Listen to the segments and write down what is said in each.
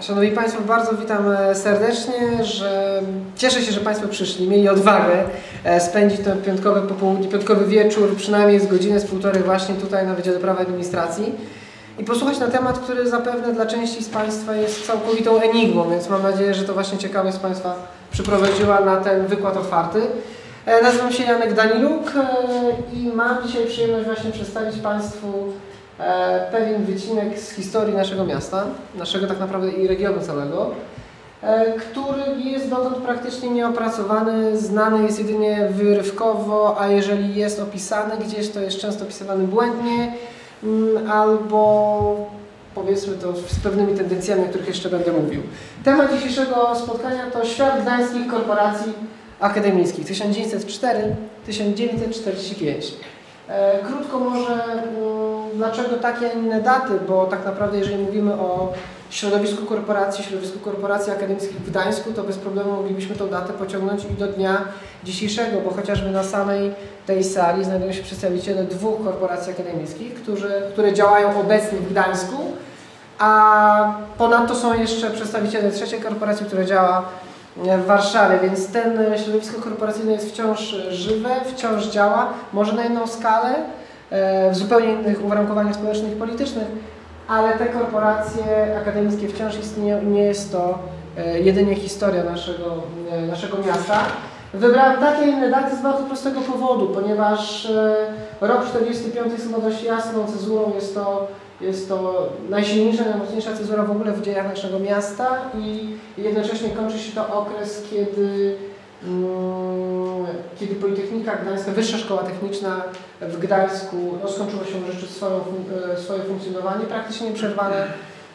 Szanowni Państwo, bardzo witam e, serdecznie, że cieszę się, że Państwo przyszli, mieli odwagę e, spędzić ten piątkowy popołudnie, piątkowy wieczór, przynajmniej z godziny, z półtorej właśnie tutaj na Wydziale Prawa Administracji i posłuchać na temat, który zapewne dla części z Państwa jest całkowitą enigmą, więc mam nadzieję, że to właśnie ciekawość Państwa przyprowadziła na ten wykład otwarty. E, nazywam się Janek Daniluk i mam dzisiaj przyjemność właśnie przedstawić Państwu pewien wycinek z historii naszego miasta, naszego tak naprawdę i regionu całego, e, który jest dotąd praktycznie nieopracowany, znany jest jedynie wyrywkowo, a jeżeli jest opisany gdzieś, to jest często opisywany błędnie mm, albo powiedzmy to z pewnymi tendencjami, o których jeszcze będę mówił. Temat dzisiejszego spotkania to świat gdańskich korporacji akademickich 1904-1945. E, krótko może, mm, dlaczego takie, a inne daty, bo tak naprawdę jeżeli mówimy o środowisku korporacji, środowisku korporacji akademickich w Gdańsku, to bez problemu moglibyśmy tą datę pociągnąć i do dnia dzisiejszego, bo chociażby na samej tej sali znajdują się przedstawiciele dwóch korporacji akademickich, którzy, które działają obecnie w Gdańsku, a ponadto są jeszcze przedstawiciele trzeciej korporacji, która działa w Warszawie, więc ten środowisko korporacyjne jest wciąż żywe, wciąż działa, może na inną skalę, w zupełnie innych uwarunkowaniach społecznych i politycznych, ale te korporacje akademickie wciąż istnieją i nie jest to e, jedynie historia naszego, e, naszego miasta. Wybrałem takie inne daty z bardzo prostego powodu, ponieważ rok 45 jest chyba dość jasną cezurą, jest to jest to najsilniejsza, najmocniejsza cezura w ogóle w dziejach naszego miasta i jednocześnie kończy się to okres, kiedy, kiedy Politechnika Gdańska, Wyższa Szkoła Techniczna w Gdańsku no, się wreszcie swoją, e, swoje funkcjonowanie, praktycznie przerwane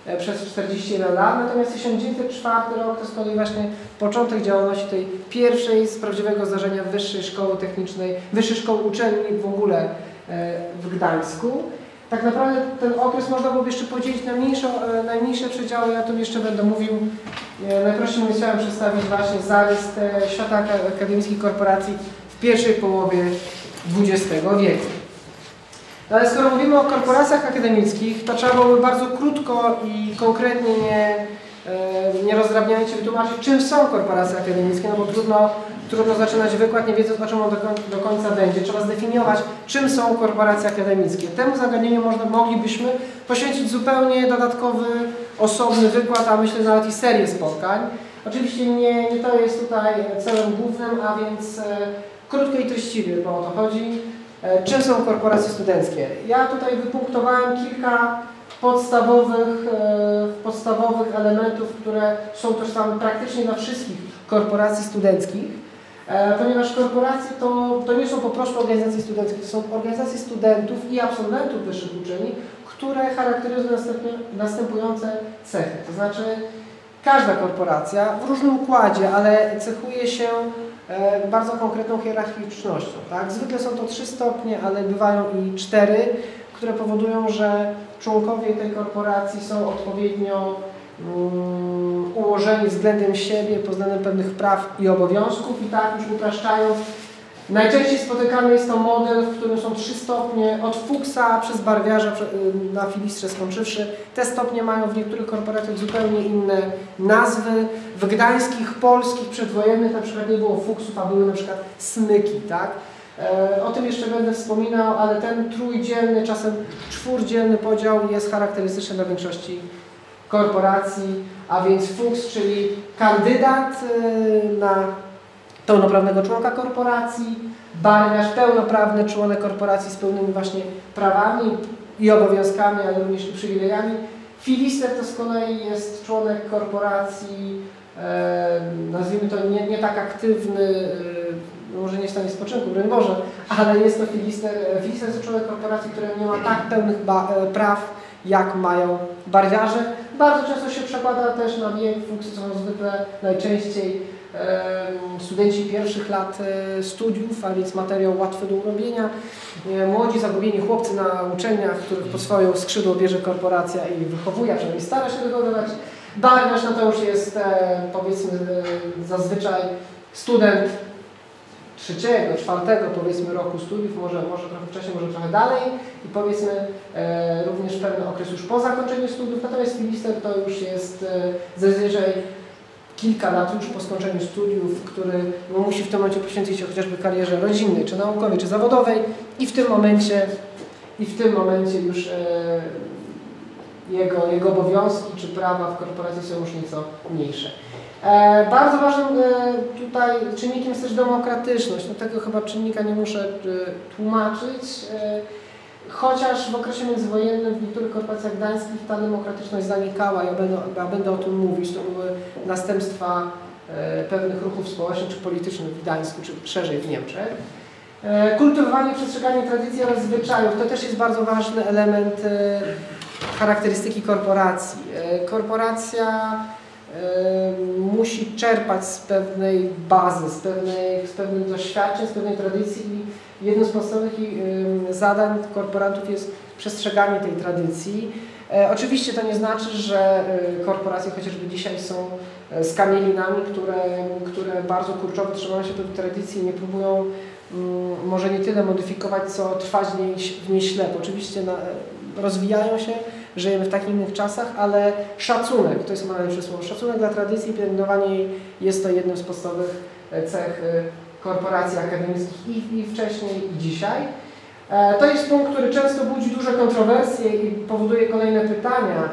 e, przez 41 lat, natomiast 1904 rok to z kolei właśnie początek działalności tej pierwszej z prawdziwego zdarzenia Wyższej Szkoły Technicznej, Wyższej Szkoły Uczelni w ogóle e, w Gdańsku tak naprawdę ten okres można byłoby jeszcze podzielić na mniejsze, najmniejsze przedziały, ja tym jeszcze będę mówił. E, najprościej chciałem przedstawić właśnie zarys świata akademickich korporacji w pierwszej połowie XX wieku. No ale skoro mówimy o korporacjach akademickich, to trzeba byłoby bardzo krótko i konkretnie nie, e, nie rozdrabniając wytłumaczyć, czym są korporacje akademickie, no bo trudno trudno zaczynać wykład, nie wiedząc o czym on do, do, końca będzie. Trzeba zdefiniować, czym są korporacje akademickie. Temu zagadnieniu można, moglibyśmy poświęcić zupełnie dodatkowy, osobny wykład, a myślę nawet i serię spotkań. Oczywiście nie, nie to jest tutaj celem głównym, a więc e, krótko i treściwie, bo o to chodzi. E, czym są korporacje studenckie? Ja tutaj wypunktowałem kilka podstawowych, e, podstawowych elementów, które są tożsame praktycznie dla wszystkich korporacji studenckich. E, ponieważ korporacje to, to nie są po prostu organizacje studenckie, to są organizacje studentów i absolwentów wyższych uczelni, które charakteryzują następujące cechy. To znaczy każda korporacja w różnym układzie, ale cechuje się e, bardzo konkretną hierarchicznością. Tak? Zwykle są to trzy stopnie, ale bywają i cztery, które powodują, że członkowie tej korporacji są odpowiednio Mm, ułożeni względem siebie pod pewnych praw i obowiązków i tak już upraszczając, najczęściej spotykany jest to model, w którym są trzy stopnie od Fuchsa przez barwiarza y, na filistrze skończywszy. Te stopnie mają w niektórych korporacjach zupełnie inne nazwy. W gdańskich, polskich, przedwojennych na przykład nie było Fuchsów, a były na przykład smyki, tak? E, o tym jeszcze będę wspominał, ale ten trójdzielny, czasem czwórdzielny podział jest charakterystyczny dla większości korporacji, a więc Fuchs, czyli kandydat y, na pełnoprawnego członka korporacji, barniarz, pełnoprawny członek korporacji z pełnymi właśnie prawami i obowiązkami, ale również i przywilejami. Filister to z kolei jest członek korporacji, e, nazwijmy to nie, nie tak aktywny, e, może nie w stanie spoczynku, broń Boże, ale jest to filister. Filister to członek korporacji, który nie ma tak pełnych e, praw, jak mają barwiarze. Bardzo często się przekłada też na wiek, funkcje są zwykle najczęściej studenci pierwszych lat e, studiów, a więc materiał łatwy do urobienia. E, młodzi, zagubieni chłopcy na uczelniach, których po swoją skrzydło bierze korporacja i wychowuje, a przynajmniej stara się wychowywać. Barwiarz no to już jest e, powiedzmy zazwyczaj student trzeciego, czwartego powiedzmy roku studiów, może, może trochę wcześniej, może trochę dalej i powiedzmy e, również pewien okres już po zakończeniu studiów, natomiast filister to już jest e, zazwyczaj kilka lat już po skończeniu studiów, który no, musi w tym momencie poświęcić się chociażby karierze rodzinnej, czy naukowej, czy zawodowej i w tym momencie, i w tym momencie już e, jego, jego obowiązki czy prawa w korporacji są już nieco mniejsze. E, bardzo ważnym e, tutaj czynnikiem jest też demokratyczność. No, tego chyba czynnika nie muszę e, tłumaczyć. E, chociaż w okresie międzywojennym w niektórych korporacjach gdańskich ta demokratyczność zanikała, ja będę, ja będę o tym mówić, to były następstwa e, pewnych ruchów społecznych czy politycznych w Gdańsku, czy szerzej w Niemczech. E, kultywowanie, przestrzeganie tradycji oraz zwyczajów to też jest bardzo ważny element charakterystyki korporacji. E, korporacja e, musi czerpać z pewnej bazy, z, pewnej, z pewnych doświadczeń, z pewnej tradycji i jednym z podstawowych e, zadań korporantów jest przestrzeganie tej tradycji. Oczywiście to nie znaczy, że korporacje chociażby dzisiaj są skamielinami, które, które bardzo kurczowo trzymają się tej tradycji i nie próbują mm, może nie tyle modyfikować, co trwać w niej, w niej ślepo. Oczywiście na, rozwijają się, żyjemy w takich innych czasach, ale szacunek, to jest chyba najlepsze słowo, szacunek dla tradycji i pielęgnowanie jej jest to jednym z podstawowych e, cech e, korporacji akademickich i, i wcześniej i dzisiaj. E, to jest punkt, który często budzi duże kontrowersje i powoduje kolejne pytania.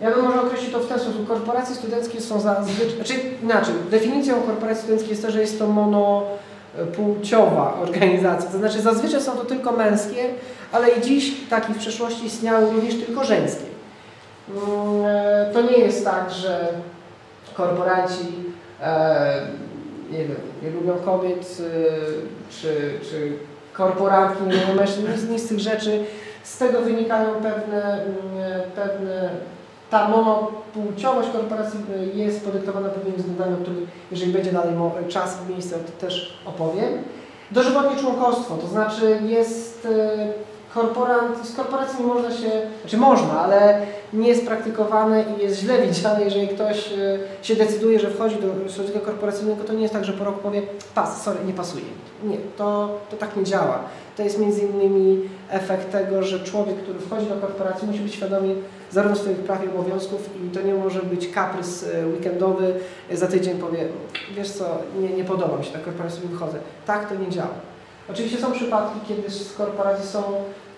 Ja bym może określić to w ten sposób. Korporacje studenckie są zazwyczaj, znaczy inaczej, definicją korporacji studenckiej jest to, że jest to mono płciowa organizacja, to znaczy zazwyczaj są to tylko męskie, ale i dziś, tak i w przeszłości istniały również tylko żeńskie. Mm, e, to nie jest tak, że korporaci e, nie, wiem, nie lubią kobiet, e, czy, czy korporantki nie lubią mężczyzn, nic, nic z tych rzeczy. Z tego wynikają pewne, mm, pewne ta monopłciowość korporacji jest podyktowana pewnymi względami, o których, jeżeli będzie dalej czas i miejsce, to też opowiem. Dożywotnie członkostwo, to znaczy jest korporant, z korporacji nie można się, znaczy można, ale nie jest praktykowane i jest źle widziane, jeżeli ktoś e, się decyduje, że wchodzi do środowiska korporacyjnego, to nie jest tak, że po roku powie, pas, sorry, nie pasuje. Nie, to, to tak nie działa. To jest między innymi efekt tego, że człowiek, który wchodzi do korporacji musi być świadomy zarówno swoich praw i obowiązków i to nie może być kaprys e, weekendowy, za tydzień powie, wiesz co, nie, nie podoba mi się ta korporacja, wychodzę. Tak to nie działa. Oczywiście są przypadki, kiedy z korporacji są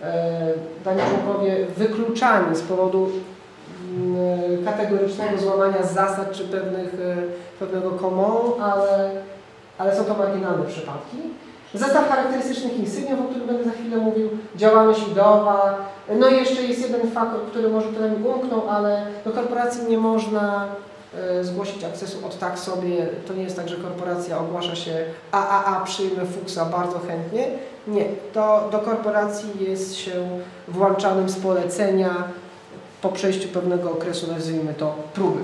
e, dani członkowie wykluczani z powodu mm, kategorycznego złamania zasad czy pewnych, e, pewnego komonu, ale, ale są to marginalne przypadki. Zestaw charakterystycznych insygnów, o którym będę za chwilę mówił, działalność ideowa. No i jeszcze jest jeden faktor, który może tutaj mi umknął, ale do korporacji nie można E, zgłosić akcesu od tak sobie. To nie jest tak, że korporacja ogłasza się AAA, przyjmę Fuchsa bardzo chętnie. Nie, to do korporacji jest się włączanym z polecenia po przejściu pewnego okresu, nazwijmy to próby.